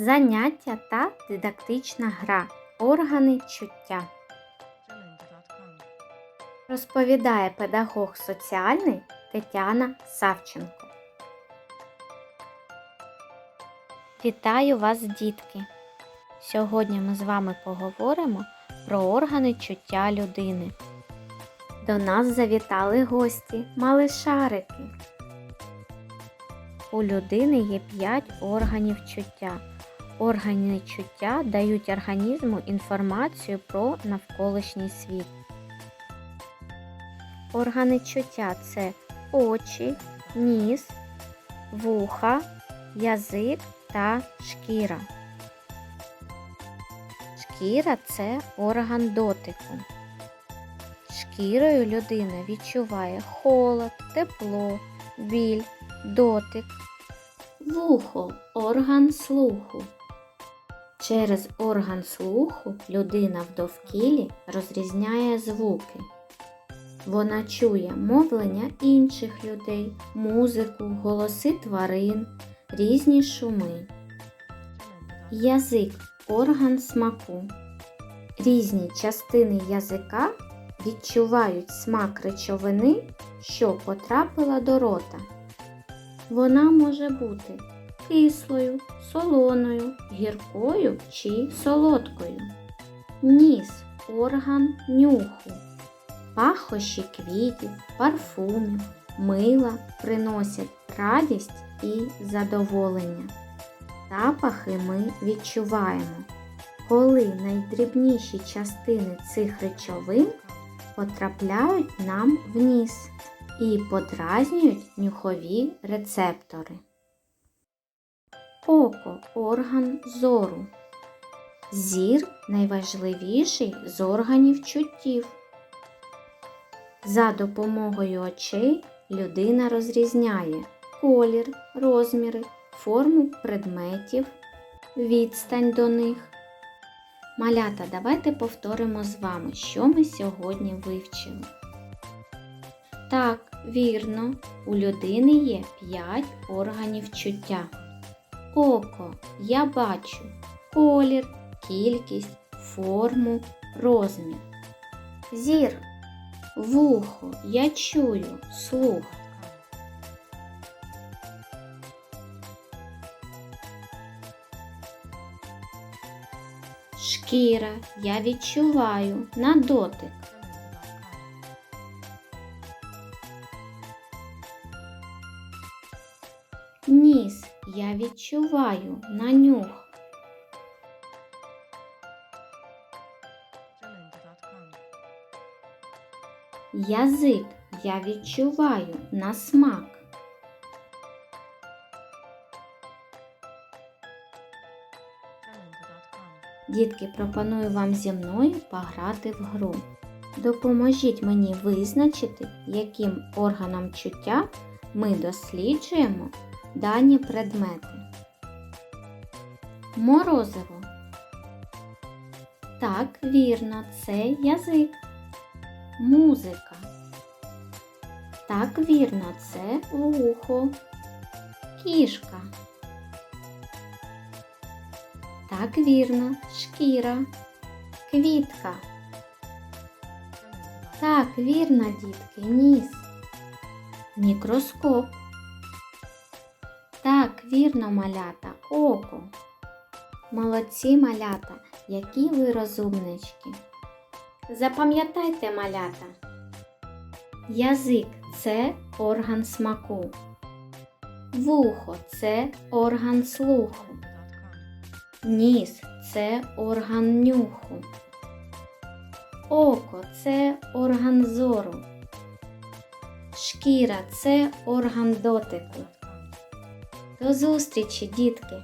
Заняття та дидактична гра. Органи чуття. Розповідає педагог соціальний Тетяна Савченко. Вітаю вас, дітки! Сьогодні ми з вами поговоримо про органи чуття людини. До нас завітали гості, малишарики. У людини є 5 органів чуття. Органи чуття дають організму інформацію про навколишній світ. Органи чуття це очі, ніс, вуха, язик та шкіра. Шкіра це орган дотику. Шкірою людина відчуває холод, тепло, біль, дотик. Вухо орган слуху. Через орган слуху людина в довкіллі розрізняє звуки. Вона чує мовлення інших людей, музику, голоси тварин, різні шуми. Язик орган смаку. Різні частини язика відчувають смак речовини, що потрапила до рота. Вона може бути кислою, солоною, гіркою чи солодкою. Ніс орган нюху. Пахощі квітів, парфумів, мила приносять радість і задоволення. Запахи ми відчуваємо, коли найдрібніші частини цих речовин потрапляють нам в ніс і подразнюють нюхові рецептори. Око орган зору. Зір найважливіший з органів чуттів. За допомогою очей людина розрізняє колір, розміри, форму предметів, відстань до них. Малята, давайте повторимо з вами, що ми сьогодні вивчили. Так, вірно, у людини є 5 органів чуття. Око я бачу колір, кількість, форму, розмір. Зір Вухо я чую слух. Шкіра я відчуваю на дотик. Ніс я відчуваю на нюх. Язик я відчуваю на смак. Дітки, пропоную вам зі мною пограти в гру. Допоможіть мені визначити, яким органом чуття ми досліджуємо дані предмети. Морозиво. Так, вірно, це язик. Музика. Так, вірно, це вухо. Кішка. Так, вірно, шкіра. Квітка. Так, вірно, дітки, ніс. Мікроскоп. Вірно, малята, око. Молодці малята, які ви розумнички. Запам'ятайте малята. Язик це орган смаку. Вухо це орган слуху. Ніс це орган нюху. Око це орган зору. Шкіра це орган дотику. До зустрічі, дітки!